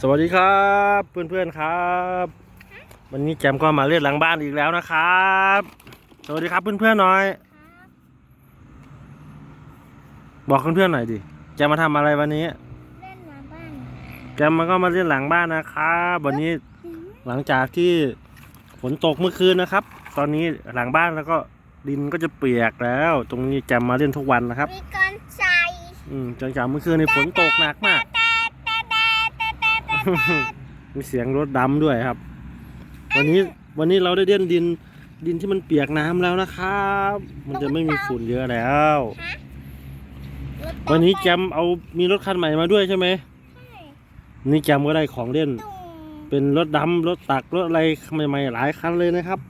สวัสดีครับเพื่อนๆครับ วันนี้แจมก็มาเล่นหลังบ้านอีกแล้วนะครับ สวัสดีครับเพื่อนๆหน่อย บอกเพื่อนๆหน่อยดิแจมมาทำอะไรวันนี้ เล่นมาบ้านแจมมันก็มาเล่นหลังบ้านนะครับวันนี้หลังจากที่ฝนตกเมื่อคืนนะครับ ตอนนี้หลังบ้านแล้วก็ดินก็จะเปียกแล้ว ตรงนี้แจมมาเล่นทุกวันนะครับ มีก้อนใส่อืมหลังจากเมื่อคืนในฝนตกหนักมาก แมีเสียงรถดำด้วยครับ วันนี้วันนี้เราได้เล่นดินดินที่มันเปียกน้ำแล้วนะครับ มันจะไม่มีฝุ่นเยอะแล้ว วันนี้แจมเอามีรถคันใหม่มาด้วยใช่ไหมนี่แจมก็ได้ของเล่น เป็นรถดำรถตักรถอะไรใหม่ๆหลายคันเลยนะครับ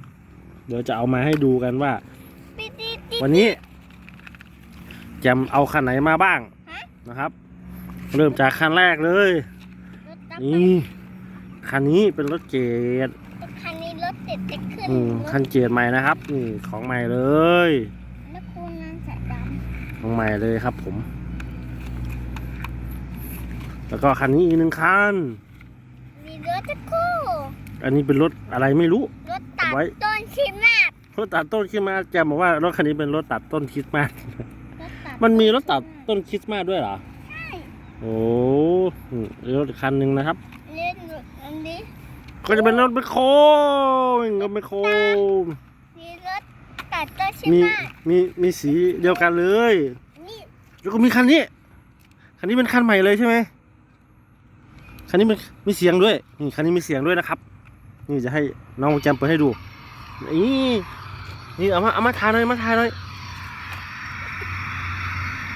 เดี๋ยวจะเอามาให้ดูกันว่า วันนี้แจมเอาคันไหนมาบ้างนะครับ เริ่มจากคันแรกเลย นี่คันนี้เป็นรถเกดคันนี้รถติดจะขึ้นอืมคันเกดใหม่นะครับนี่ของใหม่เลยแล้วคุณนางสะดของใหม่เลยครับผม แล้วก็คันนี้อีกหนึ่งคันำมีรถตะคู่อันนี้เป็นรถอะไรไม่รู้รถตัดไว้ต้นชิมากรถตัดต้นคริสต์มาสแจมบอกว่ารถคันนี้เป็นรถตัดต้นคริสต์มาสรถตัดมันมีรถตัดต้นคริสต์มาสด้วยเหรอใช่ โอ้อืมรถอีกคันหนึ่งนะครับ เล่นอันนี้ก็จะเป็นรถไมคโครรถไมคโครมีรถตัดต้นชิมีมากมีมีสีเดียวกันเลยนี่แล้วก็มีคันนี้ คันนี้เป็นคันใหม่เลยใช่ไหมคันนี้มันมีเสียงด้วยนี่คันนี้มีเสียงด้วยนะครับ นี่จะให้น้องแจมเปิดให้ดูนี่นี่เอามาเอามาถ่ายหน่อยมาถ่ายหน่อย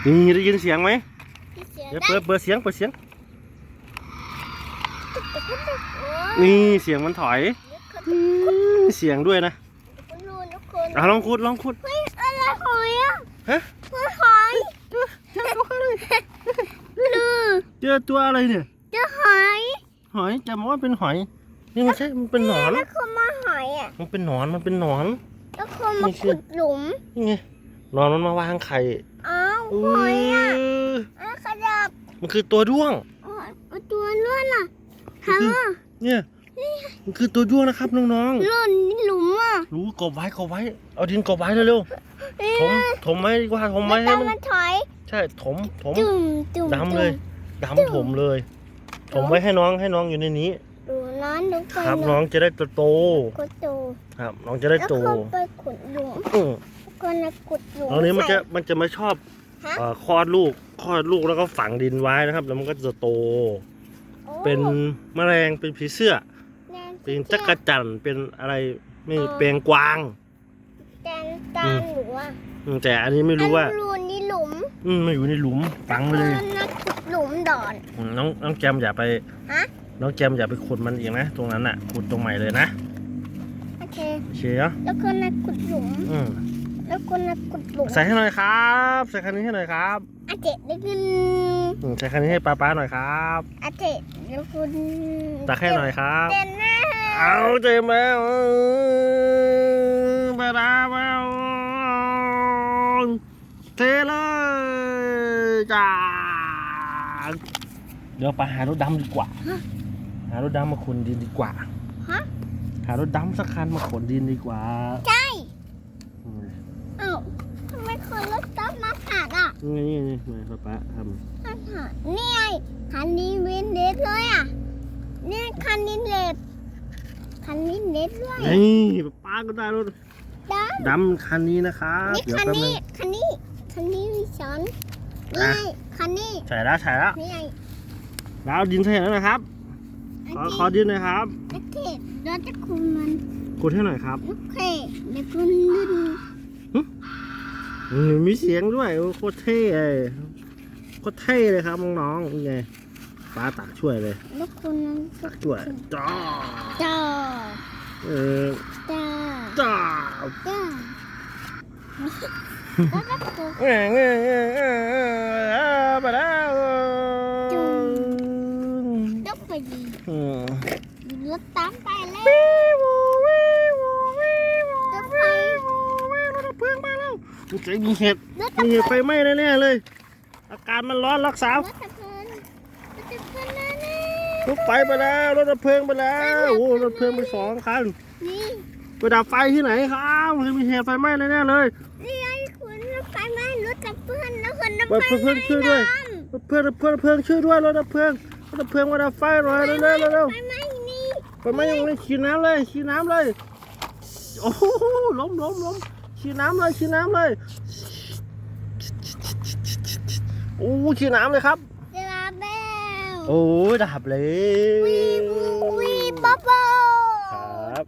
นี่ได้ยินเสียงไหมที่ เสียงเดี๋ยวได้เปิดเปิดเสียงเปิดเสียงโอ้ยนี่เสียงมันถอยคุณมีเสียงด้วยนะคุณรู้นะคุณอะลองขุดลองขุด เฮ้ยอะไรหอยอะฮะเฮ้ยหอยเจอตัวอะไรลือเจอตัวอะไรเนี่ย เจอหอยหอยจำว่าเป็นหอย นี่ไม่ใช่ มันเป็นหนอน แล้วคุณมาหอยอะมันเป็นหนอน มันเป็นหนอน แล้วคุณมาไม่เชื่อขุดหลุมนี่ไงหนอนมันมาวางไข่ อ้าวอื้หอยอะออ้าวขยับ มันคือตัวด้วง อ๋อตัวล้วนอะมันหางคืออะเนี่ย มันคือตัวด้วงนะครับน้องล้วนหลุมอะๆ รู้กบไว้กบไว้ เอาดินกบไว้เร็วๆ ถม ถมไว้ดีกว่า ถมไม่ไว้ให้ต้องมัน มาถอยใช่ ถม ถม จุ่มจุ่มดำเลย ดำถมเลย ถมไว้ให้น้อง ให้น้องอยู่ในนี้ ดูน้องดูไปครับ น้องจะได้โตขุดดูๆครับ น้องจะได้แล้วโตเขาไปขุดหลุมอืม ก็นะขุดหลุมตอนนี้มันจะใส่มันจะมาชอบฮะ เอ่อคลอดลูกคลอดลูกแล้วก็ฝังดินไว้นะครับ แล้วมันก็จะโต โอ้เป็นแมลงเป็นผีเสื้อ แดงเป็นจี๊จัยบกรจันทร์เป็นอะไรไม่แปลงกวาง แดงตาลหรือว่าอืมแต่อันนี้ไม่รู้ว่า อันรูนี่หลุมอืมมาอยู่ในหลุมฝังไปเลยอันนักขุดหลุมดอน อืมน้องน้องแจมอย่าไปฮะ น้องแจมอย่าไปขุดมันอีกนะ ตรงนั้นน่ะขุดตรงใหม่เลยนะโอเค โอเคเหรอแล้วก็นักขุดหลุม อืม แล้วก็นักขุดหลุมใส่ให้หน่อยครับ ใส่คันนี้ให้หน่อยครับอาเจได้ขึ้นอืมใส่คันนี้ให้ป้าป้าหน่อยครับอาเจแล้วคุณตักให้หน่อยครับเต้นแน่เอาเจมแล้วป้าป้ามาเทเลยจ้าเดี๋ยวไปหารถดำดีกว่า หารถดำมาขนดินดีกว่า ฮะ หารถดำสักคันมาขนดินดีกว่า ใช่ อืม เอ้าทำไม คนรถต๊อบมาขาดอะนี่นี่นี่มาป้าป้าทมาขาดนี่ไงคันนี้วินเดสเลยอะเนี่ยคันนี้เลดคันนี้เดสด้วยำนี่ป้าป้าก็ได้รถดดำคันนี้นะครับำนี่เดี๋ยวคันแป๊บนึนี้งคันนี้คันนี้มีช้อนนี่อะไงคันนี้ใส่แล้วใส่แล้วนี่ไงดาวดินใส่แล้วนะครับขอขอดินหน่อยครับโอเคเราจะคุมมันกดให้หน่อยครับโอเคเดี๋ยวคุณลื่นอื มีเสียงด้วยโอ้โคตรเท่เลยโคตรเท่เลยครับน้องๆนี่ไงป้าตักช่วยเลยแล้วคุณนั้นตักช่วยจ้าจ้าเออจ้าจ้าจ้าเงี้ยเงี้ยเงี้ยเงี้ยเงี้ยไปแล้วจุ๊บยกไปดีอืมรถตามไปแล้ว มาแล้วมันจะมีเห็ดรถตะมีเพเห็ลิดไฟไหม้แน่ๆเลย อากาศมันร้อนรักษารถตะเพลินรถตะเพลินแน่รถไฟไปแล้วรถดับเพลิงไปแล้วโอ้รถเพลิงไปสองคันนี่ไปดับไฟที่ไหนครับมันมีเหตุไฟไหม้แน่ๆเลยนี่ไอ้คุณรถไฟไหม้รถกับเพื่อนแล้วคนน้ำเปิดเพื่อนๆช่วยด้วยรถเพลิงรถเพลิงรถเพลิงช่วยด้วยรถดับเพลิงรถดับเพลิงมาดับไฟหน่อยเร็วๆเร็วไฟไหม้นี่ๆไฟไหม้ยังไม่ฉีดน้ำเลยฉีดน้ำเลยโอ้โหล้มล้มล้ม ฉีดน้ำเลยฉีดน้ำเลยโอ้ฉีดน้ำเลยครับเจลาเบลโอ้ยดับเลยวีวีบ๊อบบ๊อบครับ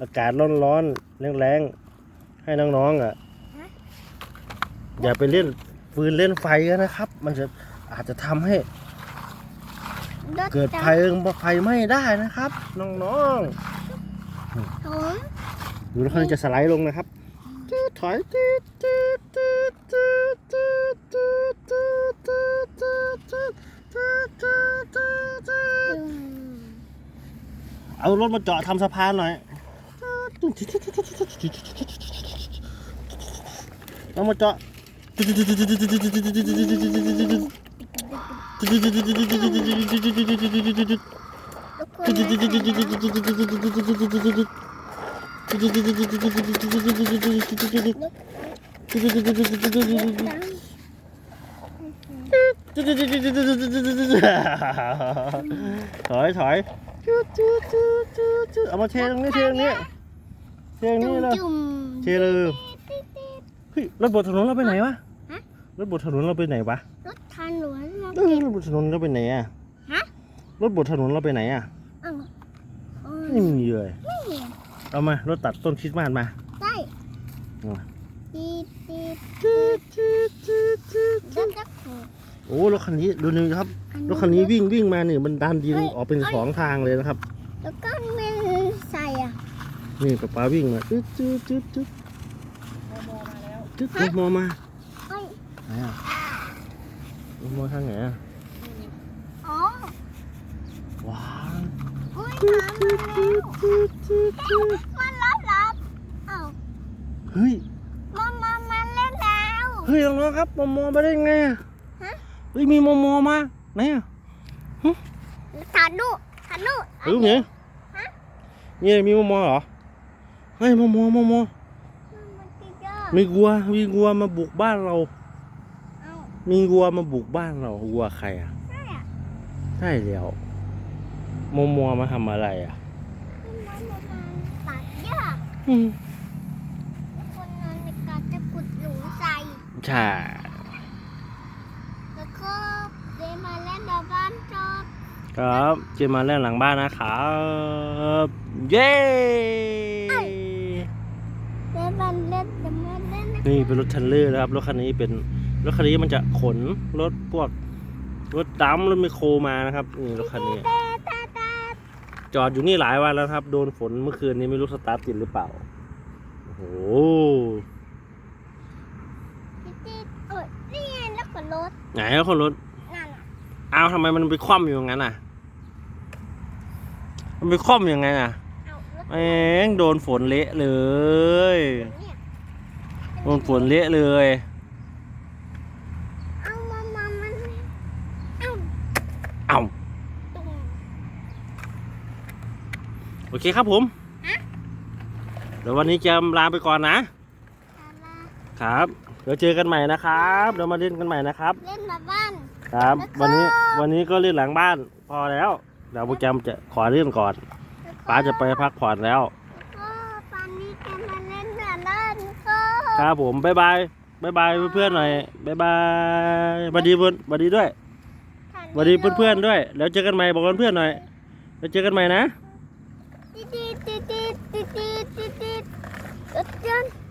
อากาศร้อนๆแรงๆให้น้องๆอะอย่าไปเล่นฟืนเล่นไฟกันนะครับ มันจะอาจจะทำให้ เกิดไฟไฟไหม้ได้นะครับ น้องผมๆดูแล้วเขาจะสไลด์ลงนะครับจืด ถอยจืดจืดจืดจืดจืดจืดจืดจืดจืดจืดจืดจืดจืดจืดเอารถมาจอดทำสะพานหน่อยเอามาจอดทุกคน ถอยถอยเอามาเทตรงนี้เทตรงนี้เทตรงนี้เลยเทเลยเฮ้ยรถบนถนนเราไปไหนวะรถบนถนนเราไปไหนวะรถทางหลวงมาเออรถบนถนนเราไปไหนอะฮะรถบนถนนเราไปไหนอะไม่มีเลย เห็นเอามารถตัดต้นคริสต์มาสมาได้เอามาตีตีจืดจืดจืดจืดรถกระโดดโอ้รถคันนี้ดูนี่ครับรถคันนี้วิ่งวิ่งมาเนี่ยมันดันดินออกเป็นสองทางเลยนะครับ แล้วก็ไม่ใส่อะนี่ป๊าป๊าวิ่งมาจึ๊ดจึ๊ดจึ๊ดจึ๊ดจึ๊ดโมโมมาเอ้ยไหนอะโมโมทางไหนอะอ๋อว้าวอุ้ยจึ๊ดน้ำจึ๊ มาดแล้วจึ๊ดจึ๊ดจึ๊ดมันรับรับอ้าเฮ้ยมามามาเล่นแล้วเฮ้ยน้องๆครับมโมมาได้ไงอะฮะเฮ้ยมีมโมมาไหนอะทานุทานุเฮ้ยเนี่ยเนี่ยมีมโมเหรอเฮ้ยโมโมโมโมอมีวัวมีวัวมาบุกบ้านเรา มีวัวมาบุกบ้านเราวัวใครอะใช่ใช่แล้ว มโมมาทำอะไรอะมันมันมันตัดเยอะอืมแล้วคนนั้นในการจะขุดหลุมใส่ใช่แล้วก็เดินมาเล่นในบ้านชอบครับเจอมาเล่นหลังบ้านนะครับ เย้เดินมาเล่นแต่ไม่เล่นนะนี่เป็นรถเทรลเลอร์นะครับรถคันนี้เป็นรถคันนี้มันจะขนรถพวกรถดำรถไมคโครมานะครับนี่รถคันนี้ตาตาตา จอดอยู่นี่หลายวันแล้วครับ โดนฝนเมื่อคืนนี้ไม่รู้สตาร์ทติดหรือเปล่า โอ้โหติดติดเออนี่ไงแล้วก็รถไหนแล้วคนรถนั่นอะอ้าวทำไมมันไปคว่ำอยู่อย่างนั้นอะ มันไปคว่ำยังไงอะเอารถแม่งโดนฝนเละเลย เนี่ย โดนฝนเละเลย เอามามามันเอา เอ้า ตรง โอเคครับผมเดี๋ยววันนี้จะลาไปก่อนนะตาลาครับเดี๋ยวเจอกันใหม่นะครับเดี๋ยวมาเล่นกันใหม่นะครับเล่นมาบ้าน ครับแล้วก็วันนี้วันนี้ก็เล่นหลังบ้าน พอแล้วเดี๋ยวโปรแกรมจะขอเล่นก่อนแล้วก็ป้าจะไปพักผ่อนแล้วก็ตอนนี้แกมาเล่นกับด้านก็ครับผมบ๊ายบายบ๊ายบายเพื่อนๆหน่อยบ๊ายบายสวัสดีเพื่อนสวัสดีด้วยสวัสดีเพื่อนๆด้วย แล้วเจอกันใหม่บอกเพื่อนๆหน่อย แล้วเจอกันใหม่นะ Düdüt düdüt düdüt düdüt. Öptüm.